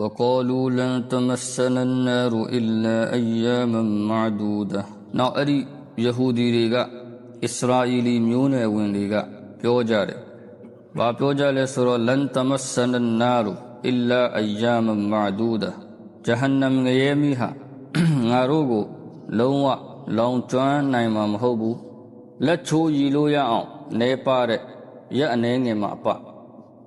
وقالوا لن تمسنا النار إلا أياما معدودة နောက်အဲ့ဒီယဟူဒီတွေကအစ္စရာအီလီမျိုးနွယ်ဝင်တွေကပြောကြတယ်။ဘာပြောကြလဲဆိုတော့လန်တမဆန်နာရူအီလာအယာမမာဒူဒါဂျဟန္နမ်ငရဲမိဟာငါတို့ကိုလုံးဝလောင်ကျွမ်းနိုင်မှာမဟုတ်ဘူး။လက်ချိုးရည်လို့ရအောင်နေပါတဲ့ရက်အနေငယ်မှာအပ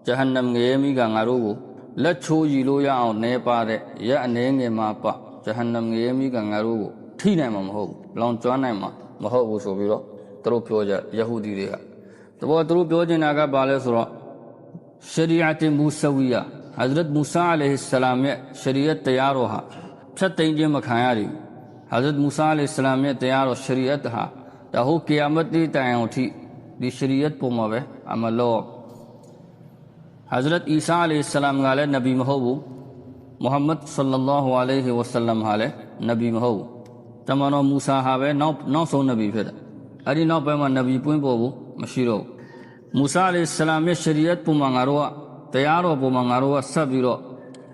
ဂျဟန္နမ်ငရဲမိကငါတို့ကို လက်ချိုးရည်လို့ရအောင်နေပါတဲ့ရက်အနေငယ်မှာအပဂျဟန္နမ်ငရဲမိကငါတို့ကိုထိနိုင်မှာမဟုတ်ဘူး။လောင်ကျွမ်းနိုင်မှာမဟုတ်ဘူးဆိုပြီးတော့သူတို့ပြောကြယဟူဒီတွေကတဘောသူတို့ပြောချင်တာကဘာလဲဆိုတော့ရှရီအတ်မူဆဝီယာဟဇရတ်မူဆာအလိုင်ဟိဆလာမ်ရဲ့ရှရီယတ်တရားတော်ဟာဖြတ်သိမ်းခြင်းမခံရဘူးဟဇရတ်မူဆာအလိုင်ဆလာမ်ရဲ့တရားတော်ရှရီယတ်ဟာဒါဟုတ်ကီယာမတ်တိတိုင်အောင်ထိဒီရှရီယတ်ပုံမှာပဲအမလော ဟဇရတ်အီဆာအလိုင်ဆလာမ်ကလည်းနဗီမဟုတ်ဘူးမုဟမ္မဒ်ဆလ္လာလာဟူအလိုင်ဟီဝဆလမ်ဟာလည်းနဗီမဟုတ်ဘူးတမန်တော်မူဆာဟာပဲနောက်နောက်ဆုံးနဗီဖြစ်တယ်အဲ့ဒီနောက်ပိုင်းမှာနဗီပွင့်ပေါ်ဘူးမရှိတော့ဘူးမူဆာအလိုင်ဆလာမ်ရဲ့ရှရီယတ်ပုံမှာငါတို့ကတရားတော်ပုံမှာငါတို့ကဆက်ပြီးတော့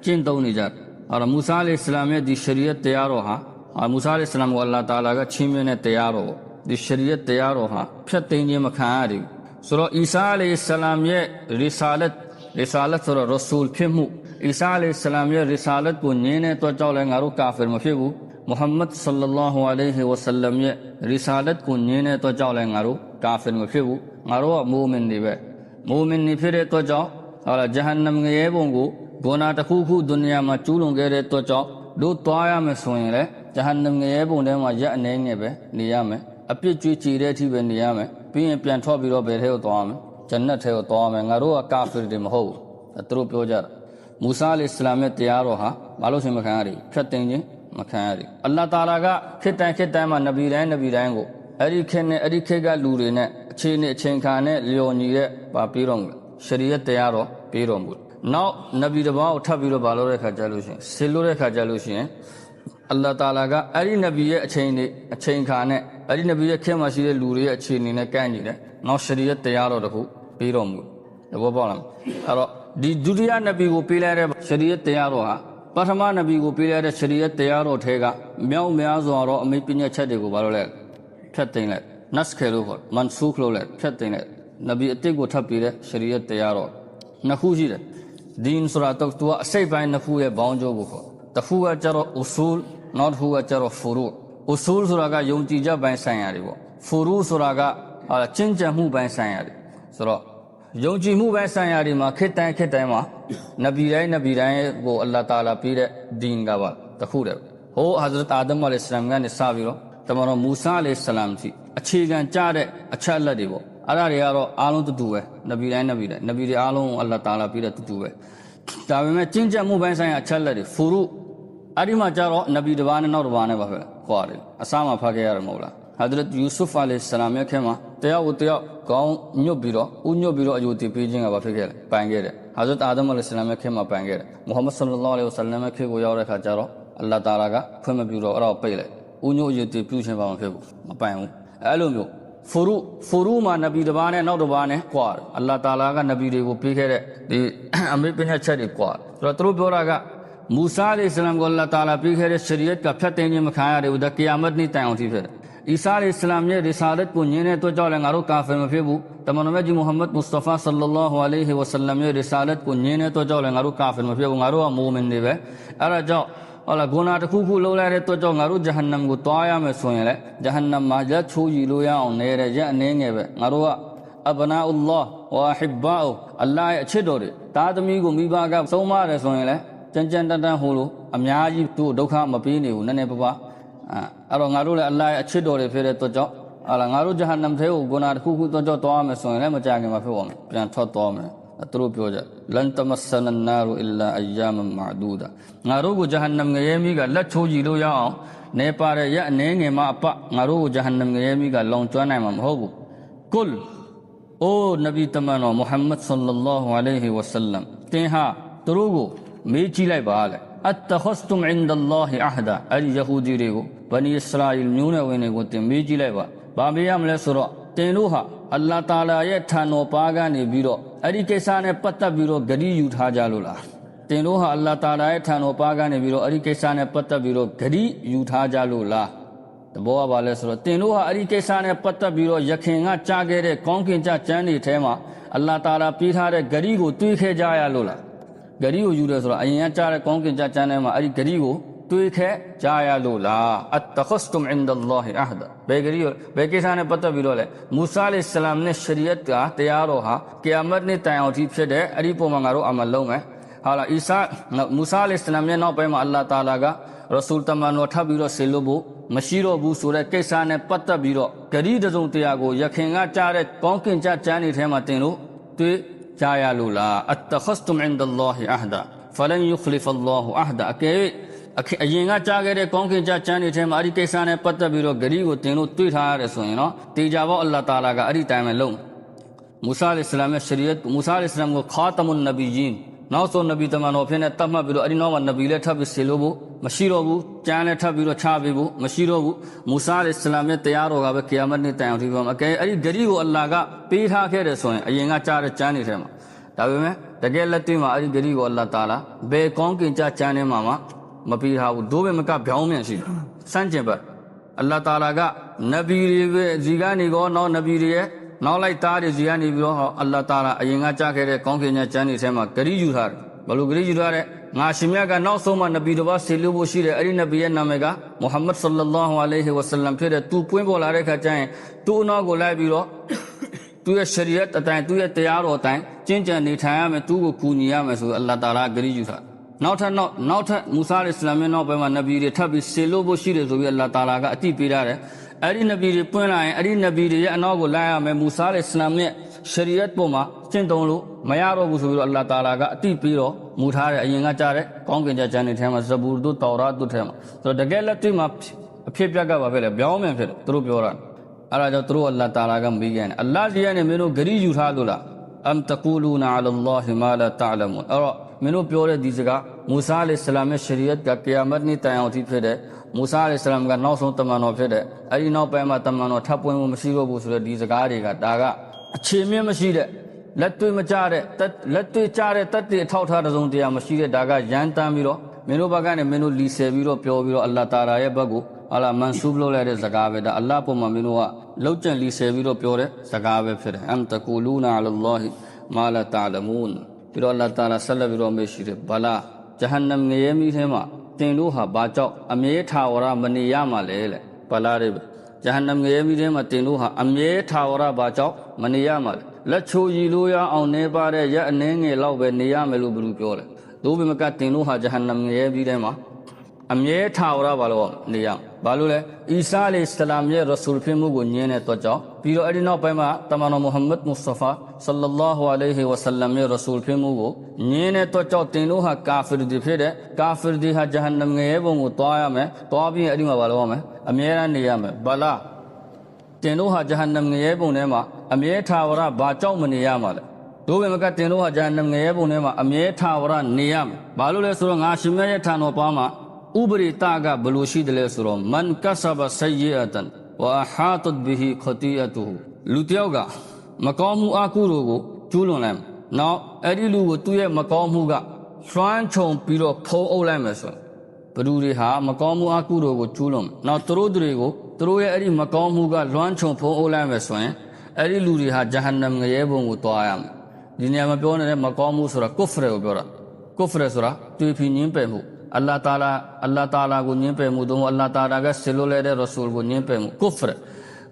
ကျင့်သုံးနေကြတယ်အဲ့တော့မူဆာအလိုင်ဆလာမ်ရဲ့ဒီရှရီယတ်တရားတော်ဟာအာမူဆာအလိုင်ဆလာမ်ကိုအလ္လာတာလာကချီးမြှင့်တဲ့တရားတော်ပေါ့ဒီရှရီယတ်တရားတော်ဟာဖြတ်သိမ်းခြင်းမခံရဘူးဆိုတော့အီဆာအလိုင်ဆလာမ်ရဲ့ရီဆာလတ် ရီဆာလတ်ဆိုတော့ရဆူလ်ဖြစ်မှုအီဆာအလိုင်ဆလာမ်ရဲ့ရီဆာလတ်ကိုညင်းတဲ့တော့ကြောက်လဲငါတို့ကာဖီမဖြစ်ဘူးမုဟမ္မဒ်ဆလ္လာလာဟူအလိုင်ဟီဝဆလမ်ရဲ့ရီဆာလတ်ကိုညင်းတဲ့တော့ကြောက်လဲငါတို့ကာဖီမဖြစ်ဘူးငါတို့ကမူမင်တွေပဲမူမင်တွေဖြစ်တဲ့တော့ကြောင့်ဟောလာဂျဟန္နမ်ငရဲဘုံကိုဂုဏတစ်ခုခုဒုနီယာမှာကျူးလွန်ခဲ့တဲ့တော့ကြောင့်တို့သွားရမယ်ဆိုရင်လေဂျဟန္နမ်ငရဲဘုံထဲမှာရက်အနေငယ်ပဲနေရမယ်အပြစ်ကြွေးကြည်တဲ့အထိပဲနေရမယ်ပြီးရင်ပြန်ထွက်ပြီးတော့ဘယ်ထဲကိုသွားရမလဲ ဂျန်နတ်ထဲကိုသွားရမယ်ငါတို့ကကာဖီတွေမဟုတ်ဘူးသူတို့ပြောကြတာမူဆာအလ္လာမ်ရဲ့တရားတော်ဟာမလို့ရှင်မခံရဘူးဖြတ်တင်ခြင်းမခံရဘူးအလ္လာဟ်တာလာကခေတ်တိုင်းခေတ်တိုင်းမှာနဗီတိုင်းနဗီတိုင်းကိုအဲ့ဒီခေတ်နဲ့အဲ့ဒီခေတ်ကလူတွေနဲ့အခြေအနေအချိန်ခါနဲ့လျော်ညီတဲ့ပါပြီးတော့ရှရီယတ်တရားတော်ပြီးတော်မူနောက်နဗီတစ်ပါးကိုထပ်ပြီးတော့မလုပ်တဲ့ခါကြလို့ရှိရင်ဆေလို့တဲ့ခါကြလို့ရှိရင် အလ္လာဟ်တာလာကအဲ့ဒီနဗီရဲ့အချိန်နေအချိန်ခါနဲ့အဲ့ဒီနဗီရဲ့ခေတ်မှာရှိတဲ့လူတွေရဲ့အခြေအနေနဲ့ကန့်ညီတယ်နောက်ရှရီယတ်တရားတော်တစ်ခုပြီးတော်မူသဘောပေါက်လားအဲ့တော့ဒီဒုတိယနဗီကိုပေးလိုက်တဲ့ရှရီယတ်တရားတော်ဟာပထမနဗီကိုပေးလိုက်တဲ့ရှရီယတ်တရားတော်ထဲကမြောက်များစွာသောအမိပညာချက်တွေကိုဘာလို့လဲဖြတ်သိမ်းလိုက်နတ်ခဲလို့ခေါ်မန်ဆူခလို့လဲဖြတ်သိမ်းလိုက်နဗီအစ်စ်ကိုထပ်ပေးတဲ့ရှရီယတ်တရားတော်နှစ်ခုရှိတယ်ဒင်းဆိုတာတော့သူကအစိတ်ပိုင်းနှစ်ခုရဲ့ဘောင်းကျိုးကိုခေါ် တစ်ခုကကျတော့ usul နောက်တစ်ခုကကျတော့ furu usul ဆိုတာကယုံကြည်ချက်ပိုင်းဆိုင်ရာတွေပေါ့ furu ဆိုတာကကျင့်ကြံမှုပိုင်းဆိုင်ရာတွေဆိုတော့ယုံကြည်မှုပိုင်းဆိုင်ရာတွေမှာခေတ်တိုင်းခေတ်တိုင်းမှာနဗီတိုင်းနဗီတိုင်းကိုအလ္လာဟ်တာလာပေးတဲ့ဒင်းကပါတခုတည်းဟိုဟာဇရတ်အာဒမ်အလိုင်စလမ်ကနေစပြီးတော့တမန်တော်မူဆာအလိုင်စလမ်စီအခြေခံကြတဲ့အချက်လက်တွေပေါ့အဲ့ဒါတွေကတော့အားလုံးတူတူပဲနဗီတိုင်းနဗီတိုင်းနဗီတွေအားလုံးကိုအလ္လာဟ်တာလာပေးတဲ့တူတူပဲဒါပေမဲ့ကျင့်ကြံမှုပိုင်းဆိုင်ရာအချက်လက်တွေဖူရု အဲ့ဒီမှာကျတော့နဗီတစ်ပါးနဲ့နောက်တစ်ပါးနဲ့ပါပဲခွာတယ်အစားမှာဖတ်ခဲ့ရတယ်မဟုတ်လားဟာဒရတ်ယူဆုဖ်အလိုင်စလမ်ရဲ့ခဲမှာတရားကိုတရားကောင်းညွတ်ပြီးတော့ဥညွတ်ပြီးတော့အယူတည်ပေးခြင်းကဘာဖြစ်ခဲ့လဲပိုင်ခဲ့တယ်ဟာဇရတ်အာဒမ်အလိုင်စလမ်ရဲ့ခဲမှာပိုင်ခဲ့တယ်မုဟမ္မဒ်ဆလ္လာလာဟ်အလိုင်ဝဆလမ်ရဲ့ခဲကိုရောက်တဲ့အခါကျတော့အလ္လာဟ်တာလာကဖွင့်မပြတော့အဲ့ဒါကိုပိတ်လိုက်ဥညွတ်အယူတည်ပြုခြင်းဘာမှဖြစ်ဘူးမပိုင်ဘူးအဲ့လိုမျိုးဖူရုဖူရုမှာနဗီတစ်ပါးနဲ့နောက်တစ်ပါးနဲ့ကွာအလ္လာဟ်တာလာကနဗီတွေကိုပေးခဲ့တဲ့ဒီအမေပညာချက်တွေကွာဆိုတော့သူတို့ပြောတာက မူဆာအလိုင်စလမ်ကိုအလ္လာဟ်တာလာပေးခဲ့တဲ့ရှရီယတ်ကဖြတ်သိမ်းခြင်းမခံရတဲ့ဥဒကီယာမတ်နေ့တိုင်အောင်ထိဖြစ်တယ်အီဆာအလိုင်စလမ်ရဲ့ရီဆာလတ်ကိုညင်းတဲ့အတွက်ကြောင့်လည်းငါတို့ကာဖီမဖြစ်ဘူးတမန်တော်မြတ်ကြီးမုဟမ္မဒ်မုစတဖာဆလ္လာလာဟူအလိုင်ဟီဝဆလမ်ရဲ့ရီဆာလတ်ကိုညင်းတဲ့အတွက်ကြောင့်လည်းငါတို့ကာဖီမဖြစ်ဘူးငါတို့ကမူမင်တွေပဲအဲ့ဒါကြောင့်ဟောလာဂုဏတစ်ခုခုလုံးလိုက်တဲ့အတွက်ကြောင့်ငါတို့ဂျဟန္နမ်ကိုတွားရမယ်ဆိုရင်လေဂျဟန္နမ်မှာရက်ချိုးကြည့်လို့ရအောင်နေတဲ့ရက်အနေငယ်ပဲငါတို့ကအဘနာအလ္လာဟ်ဝါဟိဘာအလ္လာဟ်ရဲ့အချစ်တော်တွေသားသမီးကိုမိဘကဆုံးမတယ်ဆိုရင်လေ ကြမ်းကြမ်းတန်းတန်းဟိုလိုအများကြီးသူ့ဒုက္ခမပေးနေဘူးနည်းနည်းပါးပါးအဲ့တော့ငါတို့လည်းအလ္လာဟ်ရဲ့အချစ်တော်တွေဖြစ်တဲ့အတွက်ကြောင့်ဟာလာငါတို့ဂျဟန္နမ်ထဲကိုဂုဏတစ်ခုခုတော့ကြောက်သွားမယ်ဆိုရင်လည်းမကြခင်မှာဖြစ်ပါမယ်ပြန်ထွက်သွားမယ်သူတို့ပြောကြလန်တမဆနနာရူအီလာအယာမမာဒူဒါငါတို့ကိုဂျဟန္နမ်ငရဲမိကလက်ချိုးကြည့်လို့ရအောင်နေပါတဲ့ရအနေငယ်မှာအပငါတို့ကိုဂျဟန္နမ်ငရဲမိကလောင်ကျွမ်းနိုင်မှာမဟုတ်ဘူးကုလ်အိုနဗီတမန်တော်မုဟမ္မဒ်ဆလ္လာလာဟူအလိုင်ဟီဝဆလမ်တင်ဟာသူတို့ကို မေးကြည့်လိုက်ပါလေအတခစတုမ်အင်ဒလာဟီအဟဒါအဲ့ဒီယဟူဒီတွေကိုဗနီအစ္စရာအီမျိုးနွယ်ဝင်တွေကိုတင်မေးကြည့်လိုက်ပါဘာမေးရမလဲဆိုတော့တင်တို့ဟာအလ္လာတာလာရဲ့ထံတော်ပါကနေပြီးတော့အဲ့ဒီကိစ္စနဲ့ပတ်သက်ပြီးတော့ဂရီယူထားကြလို့လားတင်တို့ဟာအလ္လာဟ်တာလာရဲ့ထံတော်ပါကနေပြီးတော့အဲ့ဒီကိစ္စနဲ့ပတ်သက်ပြီးတော့ဂရိယူထားကြလို့လားတဘောကဘာလဲဆိုတော့တင်တို့ဟာအဲ့ဒီကိစ္စနဲ့ပတ်သက်ပြီးတော့ယခင်ကကြားခဲ့တဲ့ကောင်းကင်ကြကျမ်းတွေထဲမှာအလ္လာဟ်တာလာပေးထားတဲ့ဂရိကိုတွေးခဲ့ကြရလို့လား ဂရိကိုယူတယ်ဆိုတော့အရင်ကကြားတဲ့ကောင်းကင်ကြကျမ်းထဲမှာအဲ့ဒီဂရိကိုတွေးခဲ့ကြရလို့လားအတ်တခစတုမ်အင်ဒလ္လာဟီအဟဒဘယ်ဂရိဘယ်ကိစ္စနဲ့ပတ်သက်ပြီးတော့လဲမူဆာအလိုင်ဆလမ်နဲ့ရှရီယတ်ကတရားတော်ဟာကီယာမတ်နေ့တိုင်အောင်ထိဖြစ်တဲ့အဲ့ဒီပုံမှာငါတို့အမလုံးမယ်ဟာလာအီဆာမူဆာအလိုင်ဆလမ်ရဲ့နောက်ပိုင်းမှာအလ္လာဟ်တာလာကရဆူလ်တမန်တော်ထပ်ပြီးတော့ဆေလို့ဖို့မရှိတော့ဘူးဆိုတဲ့ကိစ္စနဲ့ပတ်သက်ပြီးတော့ဂရိတစုံတရားကိုယခင်ကကြားတဲ့ကောင်းကင်ကြကျမ်းတွေထဲမှာတင်လို့တွေ့ ကြရလို့လားအတ်တခစတုမ်အင်ဒလ္လာဟီအဟဒဖလန်ယူခလီဖအလ္လာဟူအဟဒအကဲအခအရင်ကကြားခဲ့တဲ့ကောင်းကင်ကြကျမ်းတွေထဲမှာအဲ့ဒီကိစ္စနဲ့ပတ်သက်ပြီးတော့ဂရိကိုတင်လို့တွေ့ထားရတယ်ဆိုရင်တော့တေချာဘောအလ္လာဟ်တာလာကအဲ့ဒီတိုင်းပဲလုံးမူဆာအလ္လာဟ်ဆလမ်ရဲ့ရှရီယတ်မူဆာအလ္လာဟ်ဆလမ်ကိုခါတမွန်နဗီယင်း နောက်ဆုံးနဗီတမန်တော်ဖြစ်နေတတ်မှတ်ပြီးတော့အဲ့ဒီနောက်မှာနဗီလည်းထပ်ပြီးဆေလို့ဖို့မရှိတော့ဘူးကျမ်းလည်းထပ်ပြီးတော့ချပေးဖို့မရှိတော့ဘူးမူဆာအလ္လာဟ်ဆလမ်ရဲ့တရားတော်ကပဲကီယာမတ်နေ့တိုင်အောင်ဒီပေါ်မှာအကဲအဲ့ဒီဂရိကိုအလ္လာဟ်ကပေးထားခဲ့တယ်ဆိုရင်အရင်ကကြားတဲ့ကျမ်းတွေထဲမှာဒါပေမဲ့တကယ်လက်တွေ့မှာအဲ့ဒီဂရိကိုအလ္လာဟ်တာလာဘယ်ကောင်းကင်ကြကျမ်းထဲမှာမှမပေးထားဘူးဒိုးပဲမကပြောင်းမြန်ရှိတယ်စမ်းကျင်ဘတ်အလ္လာဟ်တာလာကနဗီတွေပဲဇီကနေကောနောက်နဗီတွေရဲ့ နောက်လိုက်သားတွေဇီကနေပြီးတော့အလ္လာဟ်တာလာအရင်ကကြားခဲ့တဲ့ကောင်းကင်ကြကျမ်းတွေထဲမှာဂရိယူထားတယ်ဘလို့ဂရိယူထားတဲ့ငါရှင်မြတ်ကနောက်ဆုံးမှနဗီတော်ဘာဆေလို့ဖို့ရှိတယ်အဲ့ဒီနဗီရဲ့နာမည်ကမုဟမ္မဒ်ဆလ္လာလာဟူအလိုင်ဟီဝဆလမ်ဖြစ်တဲ့သူပွင့်ပေါ်လာတဲ့ခါကျရင်သူ့အနောက်ကိုလိုက်ပြီးတော့သူရဲ့ရှရီယတ်အတိုင်းသူရဲ့တရားတော်အတိုင်းကျင့်ကြံနေထိုင်ရမယ်သူ့ကိုကူညီရမယ်ဆိုအလ္လာဟ်တာလာဂရိယူထားနောက်ထပ်နောက်နောက်ထပ်မူဆာအလ္လာမ်ရဲ့နောက်ပိုင်းမှာနဗီတွေထပ်ပြီးဆေလို့ဖို့ရှိတယ်ဆိုပြီးအလ္လာဟ်တာလာကအတိပေးထားတယ် အဲ့ဒီနဗီတွေပွင့်လာရင်အဲ့ဒီနဗီတွေရဲ့အနောက်ကိုလိုက်ရမယ်မူဆာအလ္လာမ်ရဲ့ရှရီယတ်ပေါ်မှာကျင့်သုံးလို့မရတော့ဘူးဆိုပြီးတော့အလ္လာဟ်တာလာကအတိပေးတော့မူထားတယ်အရင်ကကြားတဲ့ကောင်းကင်ကြကျမ်းတွေထဲမှာဇဘူတို့တောရာတို့ထဲမှာဆိုတော့တကယ်လက်တွေ့မှာအဖြစ်ပြက်ကပါပဲလေပြောင်းမြန်ဖြစ်တယ်သူတို့ပြောတာအဲ့ဒါကြောင့်သူတို့အလ္လာဟ်တာလာကမေးခဲ့တယ်အလ္လာဟ်ကြီးကနေမင်းတို့ဂရိယူထားလို့လားအမ်တကူလူနာအလ္လာဟ်မာလာတအလမွန်အဲ့တော့မင်းတို့ပြောတဲ့ဒီစကားမူဆာအလိုင်ဆလမ်ရဲ့ရှရီယတ်ကကီယာမတ်နေ့တိုင်အောင်ထိဖြစ်တဲ့ မူဆာအလိုင်ဆလမ်ကနောက်ဆုံးတမန်တော်ဖြစ်တဲ့အဲ့ဒီနောက်ပိုင်းမှာတမန်တော်ထပ်ပွင့်မှုမရှိတော့ဘူးဆိုတဲ့ဒီစကားတွေကဒါကအခြေမြင့်မရှိတဲ့လက်တွေ့မကြတဲ့လက်တွေ့ကြတဲ့တက်တေအထောက်ထားတဲ့စုံတရားမရှိတဲ့ဒါကရန်တမ်းပြီးတော့မင်းတို့ဘက်ကနေမင်းတို့လီဆယ်ပြီးတော့ပြောပြီးတော့အလ္လာဟ်တာလာရဲ့ဘက်ကိုအလာမန်ဆူဘလုပ်လိုက်တဲ့စကားပဲဒါအလ္လာဟ်ပုံမှာမင်းတို့ကလောက်ကျန်လီဆယ်ပြီးတော့ပြောတဲ့စကားပဲဖြစ်တယ်အမ်တကူလူနာအလ္လာဟ်မာလာတာလမူန်ပြီးတော့အလ္လာဟ်တာလာဆက်လက်ပြီးတော့မေးရှိတယ်ဘလာဂျဟန္နမ်ငရဲမိထဲမှာ တင်တို့ဟာဘာကြောင့်အမြဲထာဝရမနေရမှာလဲလေဘလာတွေပဲဂျဟန္နမ်ငရဲမိထဲမှာတင်တို့ဟာအမြဲထာဝရဘာကြောင့်မနေရမှာလဲလက်ချိုရည်လို့ရအောင်နေပါတဲ့ရက်အနှင်းငယ်လောက်ပဲနေရမယ်လို့ဘယ်လိုပြောလဲသို့ပေမဲ့ကတင်တို့ဟာဂျဟန္နမ်ငရဲမိထဲမှာအမြဲထာဝရဘာလို့နေရ ဘာလို့လဲအီဆာအလိစလမ်ရဲ့ရဆူလ်ဖြစ်မှုကိုညင်းတဲ့တော့ကြောင့်ပြီးတော့အဲ့ဒီနောက်ပိုင်းမှာတမန်တော်မုဟမ္မဒ်မုစတဖာဆလ္လာလာဟူအလိုင်ဟီဝဆလမ်ရဲ့ရဆူလ်ဖြစ်မှုကိုညင်းတဲ့တော့ကြောင့်တင်တို့ဟာကာဖီတွေဖြစ်တဲ့ကာဖီတွေဟာဂျဟန္နမ်ငရဲဘုံကိုတွားရမယ်တွားပြီးအဲ့ဒီမှာဘာလို့ရမလဲအမြဲတမ်းနေရမယ်ဘလာတင်တို့ဟာဂျဟန္နမ်ငရဲဘုံထဲမှာအမြဲထာဝရဘာကြောင့်မနေရမှာလဲတို့ပဲမကတင်တို့ဟာဂျဟန္နမ်ငရဲဘုံထဲမှာအမြဲထာဝရနေရမယ်ဘာလို့လဲဆိုတော့ငါရှင်မြတ်ရဲ့ဌာနတော်ပါမှာ ဥပရိတာကဘလို့ရှိတယ်လဲဆိုတော့မန်ကဆဘဆယီအတန်ဝအဟာတဘီဟီခတီအတူလူတယောက်ကမကောင်းမှုအကုသိုလ်ကိုကျူးလွန်လိုက်။နောက်အဲ့ဒီလူကိုသူ့ရဲ့မကောင်းမှုကလွှမ်းခြုံပြီးတော့ဖုံးအုပ်လိုက်မယ်ဆိုဘသူတွေဟာမကောင်းမှုအကုသိုလ်ကိုကျူးလွန်။နောက်သူတို့တွေကိုသူတို့ရဲ့အဲ့ဒီမကောင်းမှုကလွှမ်းခြုံဖုံးအုပ်လိုက်မယ်ဆိုရင်အဲ့ဒီလူတွေဟာဂျဟန္နမ်ငရဲဘုံကိုတွားရမယ်။ဒီနေရာမှာပြောနေတဲ့မကောင်းမှုဆိုတာကုဖရကိုပြောတာ။ကုဖရဆိုတာတွေ့ဖီညင်းပယ်မှု အလ္လာတာလာအလ္လာတာလာကိုညင်းပယ်မှုသို့မဟုတ်အလ္လာတာလာကဆလိုလဲတဲ့ရဆူလ်ကိုညင်းပယ်မှုကုဖရ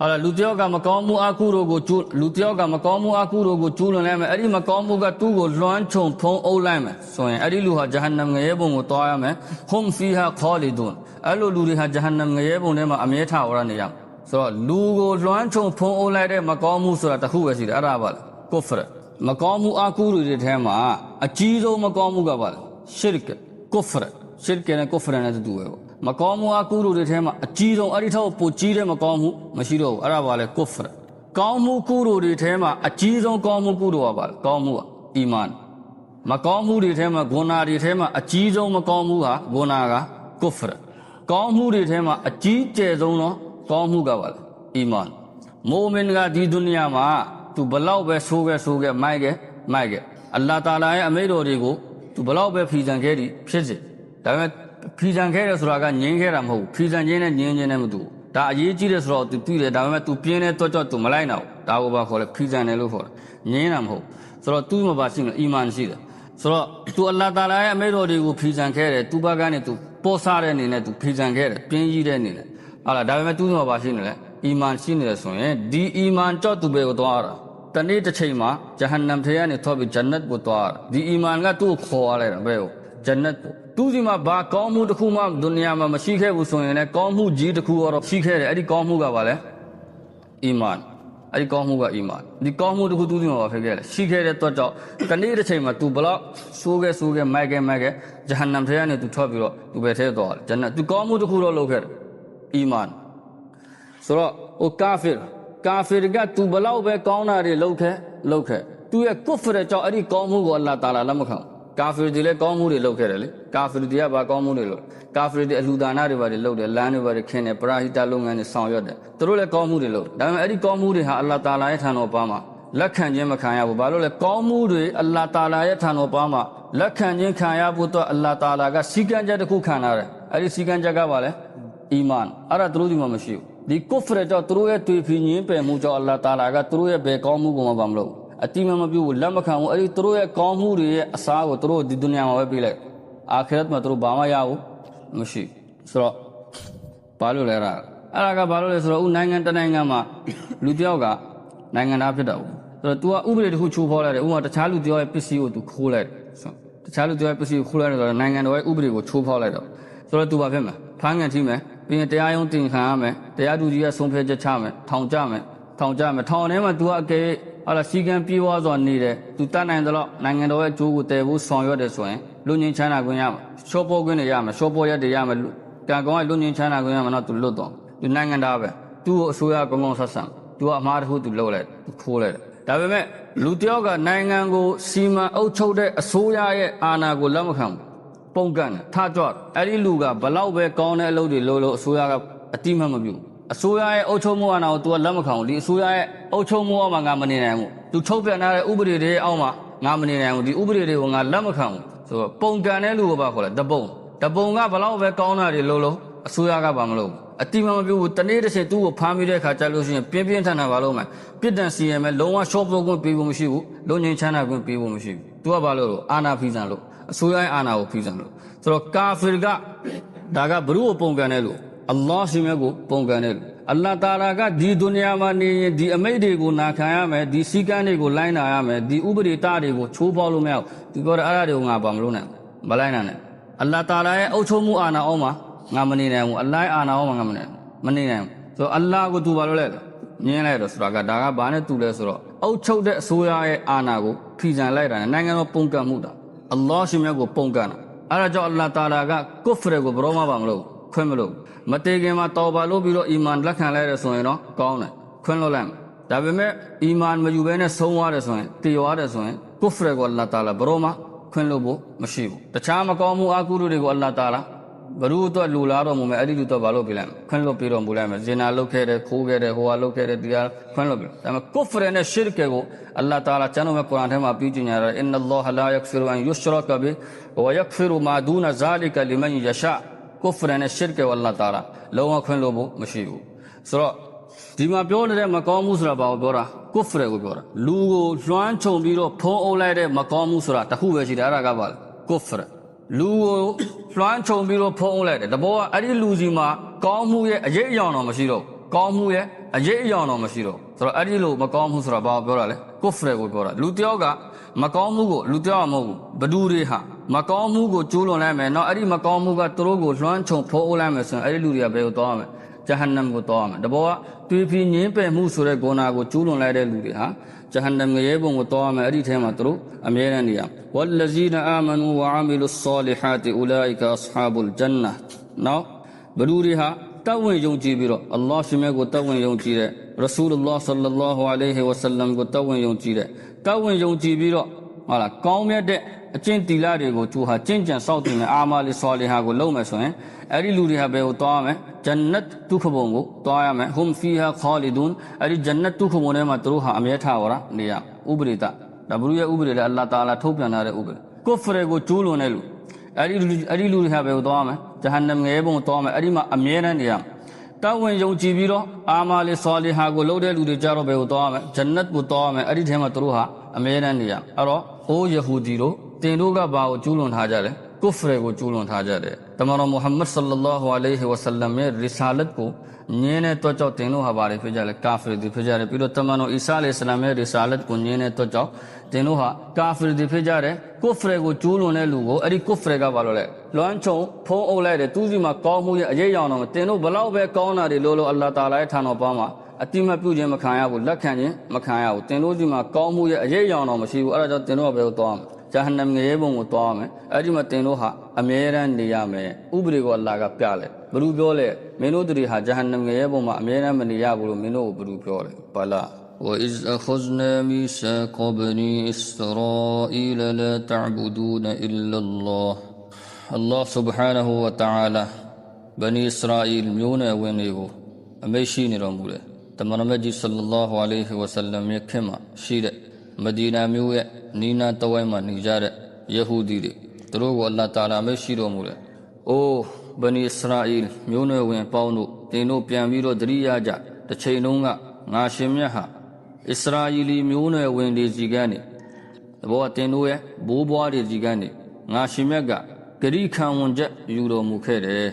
အဲ့ဒါလူတယောက်ကမကောင်းမှုအကုတို့ကိုကျူးလူတယောက်ကမကောင်းမှုအကုတို့ကိုကျူးလွန်လိုက်မယ်အဲ့ဒီမကောင်းမှုကသူ့ကိုလွှမ်းခြုံဖုံးအုပ်လိုက်မယ်ဆိုရင်အဲ့ဒီလူဟာဂျဟန္နမ်ငရဲဘုံကိုတွားရမယ်ဟွမ်ဖီဟာခေါလီဒွန်အဲ့လိုလူတွေဟာဂျဟန္နမ်ငရဲဘုံထဲမှာအမြဲထားဝရနေရမယ်ဆိုတော့လူကိုလွှမ်းခြုံဖုံးအုပ်လိုက်တဲ့မကောင်းမှုဆိုတာတစ်ခုပဲရှိတယ်အဲ့ဒါပါလေကုဖရမကောင်းမှုအကုတွေထဲမှာအကြီးဆုံးမကောင်းမှုကပါလေရှစ်ကကုဖရ ရှစ်ကနဲ့ကုဖရနဲ့တူပဲပေါ့မကောင်းမှုအကုသိုလ်တွေထဲမှာအကြီးဆုံးအဲ့ဒီထောက်ပိုကြီးတဲ့မကောင်းမှုမရှိတော့ဘူးအဲ့ဒါပါလေကုဖရကောင်းမှုကုသိုလ်တွေထဲမှာအကြီးဆုံးကောင်းမှုကုသိုလ်ကပါလေကောင်းမှုကအီမန်မကောင်းမှုတွေထဲမှာဂုဏတွေထဲမှာအကြီးဆုံးမကောင်းမှုဟာဂုဏကကုဖရကောင်းမှုတွေထဲမှာအကြီးကျယ်ဆုံးသောကောင်းမှုကပါလေအီမန်မိုမင်ကဒီဒု နီယာမှာသူဘလောက်ပဲဆိုးခဲ့ဆိုးခဲ့မိုက်ခဲ့မိုက်ခဲ့အလ္လာတာလာရဲ့အမိန့်တော်တွေကို သူဘလောက်ပဲဖီဆန်ခဲ့သည်ဖြစ်စေဒါပေမဲ့ဖီဆန်ခဲ့တယ်ဆိုတာကငြင်းခဲ့တာမဟုတ်ဘူးဖီဆန်ခြင်းနဲ့ငြင်းခြင်းနဲ့မတူဘူးဒါအရေးကြီးတယ်ဆိုတော့ तू သိတယ်ဒါပေမဲ့ तू ပြင်းတဲ့တွတ်တွတ် तू မလိုက်တော့ဘူးဒါကိုပါခေါ်လဲဖီဆန်တယ်လို့ခေါ်တယ်ငြင်းတာမဟုတ်ဘူးဆိုတော့ तू မှာပါရှိမယ်အီမန်ရှိတယ်ဆိုတော့ तू အလ္လာဟ်တာလာရဲ့အမိန့်တော်တွေကိုဖီဆန်ခဲ့တယ် तू ဘက်ကနေ तू ပေါ်စားတဲ့အနေနဲ့ तू ဖီဆန်ခဲ့တယ်ပြင်းကြီးတဲ့အနေနဲ့ဟာလားဒါပေမဲ့ तू မှာပါရှိနေလဲအီမန်ရှိနေတယ်ဆိုရင်ဒီအီမန်ကြော့ तू ပဲကိုသွားရတာ တနေ့တစ်ချိန်မှာဂျဟန္နမ်ထဲကနေထွက်ပြီးဂျန်နတ်ကိုသွားတာဒီအီမန်ကသူ့ကိုခေါ်ရလိုက်တာဘယ်ကို ဂျန်နတ်ကိုသူဒီမှာဘာကောင်းမှုတစ်ခုမှဒုနီယာမှာမရှိခဲ့ဘူးဆိုရင်လည်းကောင်းမှုကြီးတစ်ခုတော့ရှိခဲ့တယ်အဲ့ဒီကောင်းမှုကဘာလဲအီမန်အဲ့ဒီကောင်းမှုကအီမန်ဒီကောင်းမှုတစ်ခုသူဒီမှာဘာဖြစ်ခဲ့လဲရှိခဲ့တဲ့တော့ကြောင့်တနေ့တစ်ချိန်မှာ तू ဘလောက်ဆိုးခဲ့ဆိုးခဲ့မိုက်ခဲ့မိုက်ခဲ့ဂျဟန္နမ်ထဲကနေ तू ထွက်ပြီးတော့ तू ပဲထဲသွားတယ်ဂျန်နတ် तू ကောင်းမှုတစ်ခုတော့လုပ်ခဲ့တယ်အီမန် ဆိုတော့ဟိုကာဖီကာဖီကသူဘလောက်ပဲကောင်းတာတွေလုပ်ခဲ့လုပ်ခဲ့သူရဲ့ကုဖရကြောင့်အဲ့ဒီကောင်းမှုကိုအလ္လာဟ်တာလာလက်မခံဘူး ကာဖီတွေလည်းကောင်းမှုတွေလုပ်ခဲ့တယ်လေကာဖီတွေကဘာကောင်းမှုတွေလုပ်ကာဖီတွေအလှူဒါနတွေဘာတွေလုပ်တယ်လမ်းတွေဘာတွေခင်းတယ်ပရာဟိတလုပ်ငန်းတွေဆောင်ရွက်တယ်သူတို့လည်းကောင်းမှုတွေလုပ်တယ်ဒါပေမဲ့အဲ့ဒီကောင်းမှုတွေဟာအလ္လာဟ်တာလာရဲ့ထံတော်ပါမှာလက်ခံခြင်းမခံရဘူးဘာလို့လဲကောင်းမှုတွေအလ္လာဟ်တာလာရဲ့ထံတော်ပါမှာလက်ခံခြင်းခံရဖို့တော့အလ္လာဟ်တာလာကစီကံချက်တစ်ခုခံရတယ်အဲ့ဒီစီကံချက်ကဘာလဲအီမန်အဲ့ဒါသူတို့ဒီမှာမရှိဘူးဒီကုဖရကြောင့်သူတို့ရဲ့တွေ့ဖီညင်းပယ်မှုကြောင့်အလ္လာဟ်တာလာကသူတို့ရဲ့ဘယ်ကောင်းမှုကိုမှဘာမလုပ်ဘူး အတိမမပြုဘူးလက်မခံဘူးအဲ့ဒီသူတို့ရဲ့ကောင်းမှုတွေရဲ့အစားကိုသူတို့ဒီဒုနီယာမှာပဲပြေးလိုက်အာခရတ်မှာသူတို့ဘာမှရဘူးမရှိဘူးဆိုတော့ဘာလို့လဲအဲ့ဒါအဲ့ဒါကဘာလို့လဲဆိုတော့ဥနိုင်ငံတစ်နိုင်ငံမှာလူတစ်ယောက်ကနိုင်ငံသားဖြစ်တော့ဘူးဆိုတော့ तू ကဥပဒေတစ်ခုချိုးဖောက်လိုက်တယ်ဥပမာတခြားလူတစ်ယောက်ရဲ့ပစ္စည်းကို तू ခိုးလိုက်တယ်ဆိုတော့တခြားလူတစ်ယောက်ရဲ့ပစ္စည်းကိုခိုးလိုက်တယ်ဆိုတော့နိုင်ငံတော်ရဲ့ဥပဒေကိုချိုးဖောက်လိုက်တော့ဆိုတော့ तू ဘာဖြစ်မလဲဖမ်းငံထိမယ်ပြီးရင်တရားရုံးတင်ခံရမယ်တရားသူကြီးကဆုံးဖြတ်ချက်ချမယ်ထောင်ကျမယ်ထောင်ကျမယ်ထောင်ထဲမှာ तू ကအကယ် ဟာလာစီကံပြေဝစွာနေတယ်သူတတ်နိုင်သလောက်နိုင်ငံတော်ရဲ့အကျိုးကိုတည်ဖို့ဆောင်ရွက်တယ်ဆိုရင်လူငင်းချမ်းသာခွင့်ရမှာရှော့ပေါ်ခွင့်တွေရမှာရှော့ပေါ်ရက်တွေရမှာကံကောင်းရဲ့လူငင်းချမ်းသာခွင့်ရမှာတော့သူလွတ်တော့သူနိုင်ငံသားပဲသူ့ကိုအစိုးရကောင်းကောင်းဆက်ဆံသူကအမှားတစ်ခုသူလုပ်လိုက်သူခိုးလိုက်ဒါပေမဲ့လူတယောက်ကနိုင်ငံကိုစီမံအုပ်ချုပ်တဲ့အစိုးရရဲ့အာဏာကိုလက်မခံဘူးပုံကန်ထကြွအဲ့ဒီလူကဘလောက်ပဲကောင်းတဲ့အလုပ်တွေလုပ်လို့အစိုးရကအတိမတ်မပြုအစိုးရရဲ့အုပ်ချုပ်မှုအာဏာကို तू ကလက်မခံဘူးဒီအစိုးရရဲ့ အုပ်ချုပ်မှုအောက်မှာငါမနေနိုင်ဘူး तू ချုပ်ပြန်ထားတဲ့ဥပဒေတွေအောက်မှာငါမနေနိုင်ဘူးဒီဥပဒေတွေကိုငါလက်မခံဘူးဆိုတော့ပုံကန်တဲ့လူကိုပါခေါ်လဲတပုံတပုံကဘလောက်ပဲကောင်းတာတွေလုပ်လို့အစိုးရကဘာမလုပ်ဘူးအတိမတ်မပြုဘူးတနေ့တစ်ချိန်သူ့ကိုဖမ်းပြီးတဲ့အခါကျလို့ရှိရင်ပြင်းပြင်းထန်ထန်ဘာလုပ်မလဲပြစ်ဒဏ်စီရင်မယ်လုံးဝ short ပုံကွန်းပေးဖို့မရှိဘူးလုံငင်ချမ်းသာကွန်းပေးဖို့မရှိဘူး तू ကဘာလုပ်လို့အာနာဖီဆန်လို့အစိုးရရဲ့အာဏာကိုဖီဆန်လို့ဆိုတော့ကာဖီကဒါကဘ누구ကိုပုံကန်တယ်လို့အလ္လာဟ်ရှင်မြတ်ကိုပုံကန်တယ်လို့ အလ္လာဟ်တာလာကဒီဒုနီယာမှာနေရင်ဒီအမိတ်တွေကိုနာခံရမယ်ဒီစီကံတွေကိုလိုင်းနာရမယ်ဒီဥပဒေတာတွေကိုချိုးဖောက်လို့မရဘူးသူပြောတယ်အဲ့ဒါတွေကိုငါဘာမလုပ်နိုင်ဘူးမလိုက်နိုင်နဲ့အလ္လာဟ်တာလာရဲ့အုပ်ချုပ်မှုအာဏာအောက်မှာငါမနေနိုင်ဘူးအလ္လာဟ်အာဏာအောက်မှာငါမနေနိုင်ဘူးမနေနိုင်ဘူးဆိုတော့အလ္လာဟ်ကိုသူဘာလုပ်လဲညင်းလိုက်တော့ဆိုတာကဒါကဘာနဲ့တူလဲဆိုတော့အုပ်ချုပ်တဲ့အစိုးရရဲ့အာဏာကိုဖီဆန်လိုက်တာနဲ့နိုင်ငံတော်ပုံကံမှုတာအလ္လာဟ်ရှင်မြတ်ကိုပုံကန်တာအဲ့ဒါကြောင့်အလ္လာဟ်တာလာကကုဖရကိုဘရောမပါမလို့ ခွင့်မလို့မတေခင်မှာတောပါလို့ပြီးတော့အီမန်လက်ခံလိုက်ရဆိုရင်တော့ကောင်းတယ်ခွင့်လို့လိုက်မယ်ဒါပေမဲ့အီမန်မယူဘဲနဲ့ဆုံးသွားတယ်ဆိုရင်တည်သွားတယ်ဆိုရင်ကုဖရကိုအလ္လာဟ်တာလာဘရောမခွင့်လို့ဖို့မရှိဘူးတခြားမကောင်းမှုအကုသိုလ်တွေကိုအလ္လာဟ်တာလာဘရုတော့လူလာတော့မမယ်အဲ့ဒီလူတော့ဘာလို့ပြလိုက်မလဲခွင့်လို့ပြတော့မူလိုက်မယ်ဇင်နာလုတ်ခဲ့တယ်ခိုးခဲ့တယ်ဟိုဟာလုတ်ခဲ့တယ်ဒီဟာခွင့်လို့ပြဒါပေမဲ့ကုဖရနဲ့ရှစ်ကေကိုအလ္လာဟ်တာလာကျမ်းတော်မှာကုရ်အာန်ထဲမှာပြုကျင်ရတယ်အင်နလ္လာဟ်လာယဂ်ဖီရူအန်ယူရှရကဘီဝယဂ်ဖီရူမာဒူနဇာလီကလီမန်ယရှာ ကုဖရနဲ့ရှစ်ကေအလ္လာဟ်တာလာလုံးဝခွင့်လို့ဖို့မရှိဘူးဆိုတော့ဒီမှာပြောနေတဲ့မကောင်းမှုဆိုတာဘာကိုပြောတာကုဖရကိုပြောတာလူကိုလွှမ်းခြုံပြီးတော့ဖုံးအုပ်လိုက်တဲ့မကောင်းမှုဆိုတာတစ်ခုပဲရှိတယ်အဲ့ဒါကဘာလဲကုဖရလူကိုလွှမ်းခြုံပြီးတော့ဖုံးလိုက်တယ်တဘောကအဲ့ဒီလူစီမှာကောင်းမှုရဲ့အရေးအယောင်တော့မရှိတော့ဘူးကောင်းမှုရဲ့အရေးအယောင်တော့မရှိတော့ဘူးဆိုတော့အဲ့ဒီလိုမကောင်းမှုဆိုတာဘာကိုပြောတာလဲကုဖရကိုပြောတာလူတစ်ယောက်က မကောင်းမှုကိုလူပြောင်းမဟုတ်ဘူးဘဒူတွေဟာမကောင်းမှုကိုကျူးလွန်လိုက်မယ်နော်အဲ့ဒီမကောင်းမှုကသူတို့ကိုလွှမ်းခြုံဖိုးအိုးလိုက်မယ်ဆိုရင်အဲ့ဒီလူတွေကဘယ်ကိုသွားရမလဲဂျဟန္နမ်ကိုသွားရမယ်တဘောကတွေးပြီးငင်းပယ်မှုဆိုတဲ့ဂုဏကိုကျူးလွန်လိုက်တဲ့လူတွေဟာဂျဟန္နမ်ရဲ့ဘုံကိုသွားရမယ်အဲ့ဒီထဲမှာသူတို့အမြဲတမ်းနေရဝလဇီနာအာမနူဝါအမီလုဆောလီဟာတီအူလိုင်ကာအစဟာဘူလ်ဂျန်နာနော်ဘလူတွေဟာတတ်ဝင်ယုံကြည်ပြီးတော့အလ္လာဟ်ရှင်မြတ်ကိုတတ်ဝင်ယုံကြည်တဲ့ရဆူလ်လာဆလ္လာဟူအလိုင်ဟီဝဆလမ်ကိုတတ်ဝင်ယုံကြည်တဲ့ တတ်ဝင်ယုံကြည်ပြီးတော့ဟုတ်လားကောင်းမြတ်တဲ့အကျင့်တီလာတွေကိုသူဟာကျင့်ကြံစောင့်တည်မယ်အာမာလီဆာလီဟာကိုလုပ်မယ်ဆိုရင်အဲ့ဒီလူတွေဟာဘယ်ကိုသွားရမလဲဂျန်နတ်ဒုက္ခဘုံကိုသွားရမယ်ဟွမ်ဖီဟာခါလီဒွန်အဲ့ဒီဂျန်နတ်ဒုက္ခဘုံထဲမှာသူတို့ဟာအမြဲထားပါလားနေရဥပဒေတဒါဘုရုရဲ့ဥပဒေလည်းအလ္လာတာလာထုတ်ပြန်ထားတဲ့ဥပဒေကုဖရကိုကျူးလွန်တဲ့လူအဲ့ဒီလူအဲ့ဒီလူတွေဟာဘယ်ကိုသွားမလဲဂျဟန္နမ်ငယ်ဘုံကိုသွားမယ်အဲ့ဒီမှာအမြဲတမ်းနေရမယ် တဝင်ယုံကြည်ပြီးတော့အာမာလီဆာလီဟာကိုလုပ်တဲ့လူတွေကြတော့ဘယ်ကိုသွားမလဲဂျန်နတ်ကိုသွားမယ်အဲ့ဒီထဲမှာသူတို့ဟာအမြဲတမ်းနေရမယ်အဲ့တော့အိုးယဟူဒီတို့တင်တို့ကဘာကိုကျူးလွန်ထားကြလဲကုဖရကိုကျူးလွန်ထားကြတယ်တမန်တော်မုဟမ္မဒ်ဆလ္လာလာဟူအလိုင်ဟီဝဆလမ်ရဲ့ရီဆာလတ်ကိုညင်းတဲ့တော့ကြောင့်တင်တို့ဟာဘာတွေဖြစ်ကြလဲကာဖီတွေဖြစ်ကြတယ်ပြီးတော့တမန်တော်အီဆာအလိုင်ဆလမ်ရဲ့ရီဆာလတ်ကိုညင်းတဲ့တော့ကြောင့်တင်တို့ဟာကာဖီတွေဖြစ်ကြတယ်ကုဖရကိုကျူးလွန်တဲ့လူကိုအဲ့ဒီကုဖရကဘာလို့လဲ လွမ်းချုံဖုံးအုပ်လိုက်တယ်သူစီမှာကောင်းမှုရဲ့အရေးရောင်တော့တင်တို့ဘလောက်ပဲကောင်းတာတွေလို့လို့အလ္လာဟ်တာလာရဲ့ထာတော်ပေါင်းမှာအတိမပြုခြင်းမခံရဘူးလက်ခံခြင်းမခံရဘူးတင်တို့စီမှာကောင်းမှုရဲ့အရေးရောင်တော့မရှိဘူးအဲ့ဒါကြောင့်တင်တို့ကဘယ်ကိုသွားမလဲဂျဟန္နမ်ငရဲဘုံကိုသွားမယ်အဲ့ဒီမှာတင်တို့ဟာအမြဲတမ်းနေရမယ်ဥပဒေကိုအလ္လာဟ်ကပြလဲဘယ်သူပြောလဲမင်းတို့တွေဟာဂျဟန္နမ်ငရဲဘုံမှာအမြဲတမ်းမနေရဘူးလို့မင်းတို့ကိုဘယ်သူပြောလဲဘာလား وإذ أخذنا ميثاق بني إسرائيل لا تعبدون إلا الله الله سبحانه وتعالى بني إسرائيل မျိုးနွယ်ဝင်တွေကိုအမိတ်ရှိနေတော်မူတယ်တမန်တော်မြတ်ကြီးဆလ္လာလာဟူအလိုင်ဟီဝဆလမ်ရဲ့ခင်မှာရှိတဲ့မဒီနာမြို့ရဲ့နီးနားတဝိုင်းမှာနေကြတဲ့ယဟူဒီတွေသူတို့ကိုအလ္လာဟ်တာလာအမိတ်ရှိတော်မူတယ်။အိုးဘနီအစ္စရာအီလ်မျိုးနွယ်ဝင်ပေါင်းတို့တင်တို့ပြန်ပြီးတော့တရိယာကြတစ်ချိန်လုံးကငါရှင်မြတ်ဟာအစ္စရာအီလီမျိုးနွယ်ဝင်တွေစီကနေသဘောကတင်တို့ရဲ့ဘိုးဘွားတွေစီကနေငါရှင်မြတ်က ဂရိခံဝန်ချက်ယူတော်မူခဲ့တယ်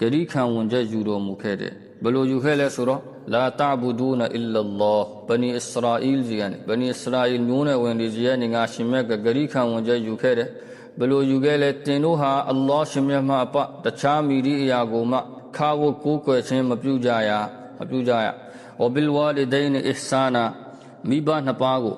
ဂရိခံဝန်ချက်ယူတော်မူခဲ့တယ်ဘယ်လိုယူခဲ့လဲဆိုတော့လာတာဘူဒူနာအီလလောဘနီအစ္စရာအီလ်စီကနေဘနီအစ္စရာအီလ်မျိုးနွယ်ဝင်တွေစီကနေငါရှင်မြတ်ကဂရိခံဝန်ချက်ယူခဲ့တယ်ဘယ်လိုယူခဲ့လဲတင်တို့ဟာအလ္လာဟ်ရှင်မြတ်မှာအပတခြားမိဒီအရာကိုမှခါဖို့ကိုးကွယ်ခြင်းမပြုကြရမပြုကြရဝဘီလ်ဝါလီဒိန်အ ihs ာနာမိဘနှစ်ပါးကို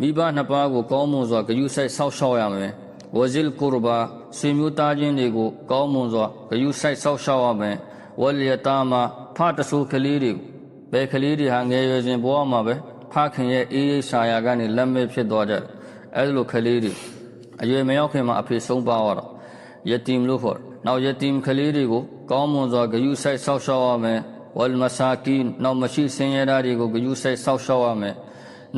မိဘနှစ်ပါးကိုကောင်းမွန်စွာဂရုစိုက်ဆောက်ရှောက်ရမယ်ဝဇီလ်ကူရဘာ ဆွေမျိုးသားချင်းတွေကိုကောင်းမွန်စွာဂရုစိုက်ဆောက်ရှောက်ရမယ်ဝလီယတာမာဖတ်တဆူကလေးတွေဘယ်ကလေးတွေဟာငယ်ရွယ်စဉ်ဘဝမှာပဲဖခင်ရဲ့အေးအေးရှာယာကနေလက်မဲ့ဖြစ်သွားကြတယ်အဲလိုကလေးတွေအရွယ်မရောက်ခင်မှာအဖေဆုံးပါသွားတော့ယတီမ်လို့ခေါ်တယ်နောက်ယတီမ်ကလေးတွေကိုကောင်းမွန်စွာဂရုစိုက်ဆောက်ရှောက်ရမယ်ဝလ်မဆာကင်နောက်မရှိဆင်းရဲသားတွေကိုဂရုစိုက်ဆောက်ရှောက်ရမယ်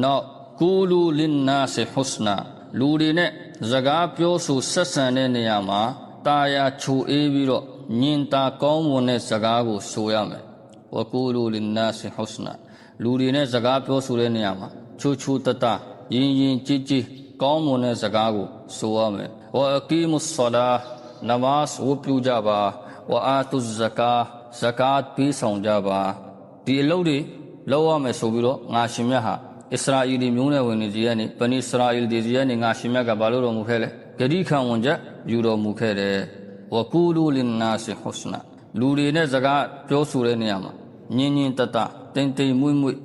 နောက်ကူလူလင်နာစီဟုစနာလူတွေနဲ့ စကားပြောဆိုဆက်ဆံတဲ့နေရာမှာတာယာချိုအေးပြီးတော့ညင်တာကောင်းမွန်တဲ့စကားကိုဆိုရမယ်ဝကူလူလင်နာစီဟုစနာလူတွေနဲ့စကားပြောဆိုတဲ့နေရာမှာချိုချိုတတရင်ရင်ကြည်ကြည်ကောင်းမွန်တဲ့စကားကိုဆိုရမယ်ဝအကီမုဆလာနမတ်ဝပြုကြပါဝအာတုဇကာဇကာတ်ပေးဆောင်ကြပါဒီအလုပ်တွေလုပ်ရမယ်ဆိုပြီးတော့ငါရှင်မြတ်ဟာ အစ္စရာအီလီမျိုးနွယ်ဝင်တွေကြီးကနေပနိစ္စရာအီလ်တွေကြီးကနေငါရှင်မြတ်ကဘာလို့တော်မူခဲ့လဲဂရိခံဝန်ချက်ယူတော်မူခဲ့တယ်ဝကူလူလင်နာစီဟုစနာလူတွေနဲ့စကားပြောဆိုတဲ့နေရာမှာညင်ညင်တတတိမ်တိမ်မွေ့မွေ့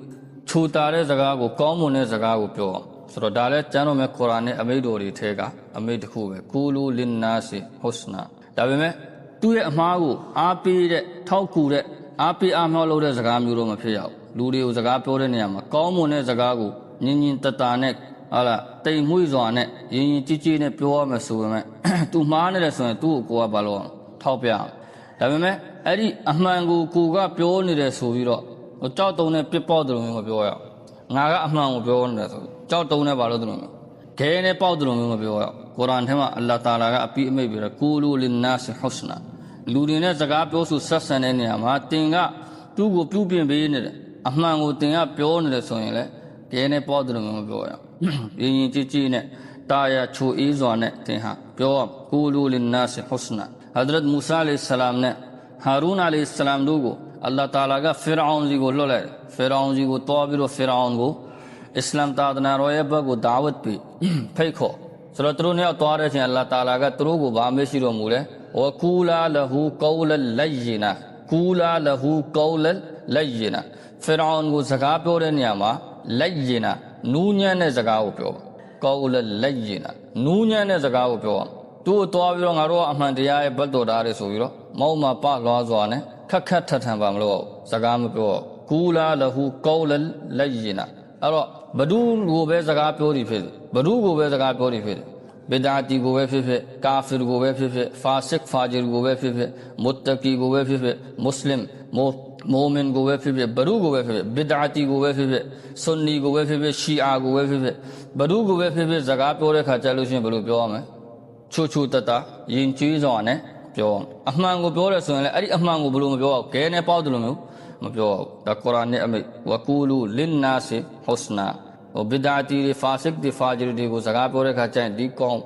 ခြူတာတဲ့စကားကိုကောင်းမွန်တဲ့စကားကိုပြောအောင်ဆိုတော့ဒါလည်းကျမ်းတော်မြတ်ကုရ်အာန်နဲ့အမိန့်တော်တွေထဲကအမိန့်တစ်ခုပဲကူလူလင်နာစီဟုစနာဒါပေမဲ့သူ့ရဲ့အမှားကိုအားပေးတဲ့ထောက်ကူတဲ့အားပေးအားမြောက်လုပ်တဲ့စကားမျိုးတော့မဖြစ်ရဘူး လူတွေကိုစကားပြောတဲ့နေရာမှာကောင်းမွန်တဲ့စကားကိုညင်ညင်တတနဲ့ဟာလာတိမ်မွေ့စွာနဲ့ရင်ရင်ကြည်ကြည်နဲ့ပြောရမယ်ဆိုပေမဲ့ तू မှားနေတယ်ဆိုရင်သူ့ကိုကိုကဘာလို့ထောက်ပြအောင်ဒါပေမဲ့အဲ့ဒီအမှန်ကိုကိုကပြောနေတယ်ဆိုပြီးတော့ဟိုကြောက်တုံနဲ့ပြစ်ပေါက်တယ်လို့မျိုးမပြောရအောင်ငါကအမှန်ကိုပြောနေတယ်ဆိုကြောက်တုံနဲ့ဘာလို့တယ်လို့မျိုးခဲနဲ့ပေါက်တယ်လို့မျိုးမပြောရအောင်ကုရ်အာန်ထဲမှာအလ္လာဟ်တာလာကအပိအမိတ်ပြီးတော့ကူလူလင်နာစီဟုစနာလူတွေနဲ့စကားပြောဆိုဆက်ဆံတဲ့နေရာမှာတင်ကသူ့ကိုပြုပြင်ပေးနေတယ် အမှန်ကိုတင်ကပြောနေတယ်ဆိုရင်လည်းခဲနဲ့ပေါက်တယ်လို့မျိုးမပြောရအောင်ရင်ရင်ကြည်ကြည်နဲ့တာယာချိုအေးစွာနဲ့တင်ဟာပြောကူလူလင်နာစီဟုစနာဟဒရတ်မူဆာအလိုင်ဆလမ်နဲ့ဟာရူန်အလိုင်ဆလမ်တို့ကိုအလ္လာဟ်တာလာကဖီရအောင်စီကိုလွှတ်လိုက်ဖီရအောင်စီကိုတွားပြီးတော့ ဖီရောင်ကိုစကားပြောတဲ့နေရာမှာလက်ရင်တာနူးညံ့တဲ့စကားကိုပြောပါကောကိုလည်းလက်ရင်တာနူးညံ့တဲ့စကားကိုပြောပါသူ့ကိုသွားပြီးတော့ငါတို့ကအမှန်တရားရဲ့ဘက်တော်သားတွေဆိုပြီးတော့မောင်းမှာပလွားစွာနဲ့ခက်ခက်ထထန်ပါမလို့စကားမပြောကူလာလဟူကောလလက်ရင်တာအဲ့တော့ဘဒုကိုပဲစကားပြောနေဖြစ်တယ်ဘဒုကိုပဲစကားပြောနေဖြစ်တယ်ဘစ်ဒါတီကိုပဲဖြစ်ဖြစ်ကာဖီကိုပဲဖြစ်ဖြစ်ဖာစစ်ဖာဂျီကိုပဲဖြစ်ဖြစ်မုတ်တကီကိုပဲဖြစ်ဖြစ်မွတ်စလင်မို မိုမင်ကိုပဲဖြစ်ဖြစ်ဘဒုကိုပဲဖြစ်ဖြစ်ဘဒာတီကိုပဲဖြစ်ဖြစ်ဆွန်နီကိုပဲဖြစ်ဖြစ်ရှီအာကိုပဲဖြစ်ဖြစ်ဘဒုကိုပဲဖြစ်ဖြစ်စကားပြောတဲ့ခါကြလို့ရှိရင်ဘယ်လိုပြောရမလဲချိုချိုတတယဉ်ကျေးစွာနဲ့ပြောအောင်အမှန်ကိုပြောရဆိုရင်လည်းအဲ့ဒီအမှန်ကိုဘယ်လိုမပြောအောင်ခဲနဲ့ပေါက်တယ်လို့မျိုးမပြောအောင်ဒါကုရ်အာန်နဲ့အမိတ်ဝကူလူလင်နာစီဟူစနာဟိုဘီဒါတီတွေဖာစစ်တွေဖာဂျီတွေကိုစကားပြောတဲ့ခါကျရင်ဒီကောင်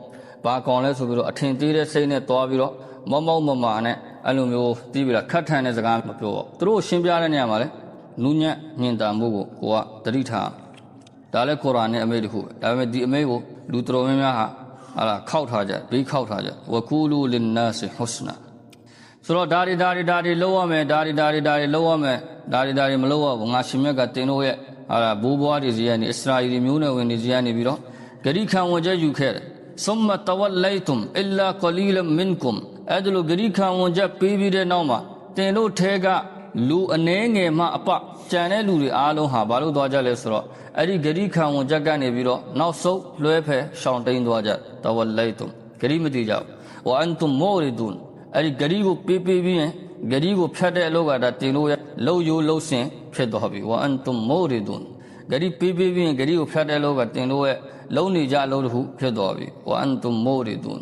ဘာကောင်လဲဆိုပြီးတော့အထင်သေးတဲ့စိတ်နဲ့တွားပြီးတော့ မောမောမမာနဲ့အဲ့လိုမျိုးတီးပြီးတော့ခတ်ထန်တဲ့စကားမပြောအောင်သူတို့ရှင်းပြတဲ့နေရာမှာလေနူးညံ့ညင်တာမှုကိုကိုကတတိထားဒါလည်းကုရ်အာန်နဲ့အမိန့်တစ်ခုပဲဒါပေမဲ့ဒီအမိန့်ကိုလူတော်များများဟာဟာလာခောက်ထားကြဘေးခောက်ထားကြဝကူလူလင်နာစီဟူစနာဆိုတော့ဒါတွေဒါတွေဒါတွေလုံးဝမယ်ဒါတွေဒါတွေဒါတွေလုံးဝမယ်ဒါတွေဒါတွေမလုံးဝဘူးငါရှင်မြတ်ကတင်တို့ရဲ့ဟာလာဘိုးဘွားတွေစီကနေအစ္စရာအီလမျိုးနွယ်ဝင်တွေစီကနေပြီးတော့ဂရိခံဝင်ချက်ယူခဲ့တယ်ဆုမ္မတဝလိုက်တုမ် အလ္လာကလီလမင်ကွမ်အဲ့ဒါလိုဂရိခံဝင်ချက်ပေးပြီးတဲ့နောက်မှာတင်တို့ထဲကလူအနှဲငယ်မှအပကြံတဲ့လူတွေအားလုံးဟာဘာလို့သွားကြလဲဆိုတော့အဲ့ဒီဂရိခံဝင်ချက်ကနေပြီးတော့နောက်ဆုံးလွဲဖဲရှောင်တိန်သွားကြတဝလိုက်တုမ်ဂရိမတိကြဘူးဝအန်တုမ်မောရီဒွန်အဲ့ဒီဂရိကိုပေးပေးပြီးရင်ဂရိကိုဖြတ်တဲ့အလုပ်ကဒါတင်လို့ရလှုပ်ရိုးလှုပ်စင်ဖြစ်သွားပြီဝအန်တုမ်မောရီဒွန်ဂရိပေးပေးပြီးရင်ဂရိကိုဖြတ်တဲ့အလုပ်ကတင်လို့ရဲ့လုံနေကြအလုပ်တစ်ခုဖြစ်သွားပြီဝအန်တုမ်မောရီဒွန်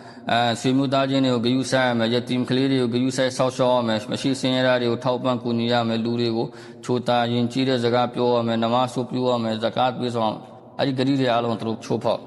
အဲဆွေမျိုးသားချင်းတွေကိုဂယုဆိုင်ရမယ်ယတိမ်ကလေးတွေကိုဂယုဆိုင်ဆောက်ရှောက်ရမယ်မရှိစင်ရတာတွေကိုထောက်ပံ့ကူညီရမယ်လူတွေကိုချိုတာရင်ကြီးတဲ့စကားပြောရမယ်နမဆိုပြုရမယ်ဇကာတ်ပေးဆောင်အဲ့ဒီဂရီတွေအားလုံးသူတို့ချိုးဖောက်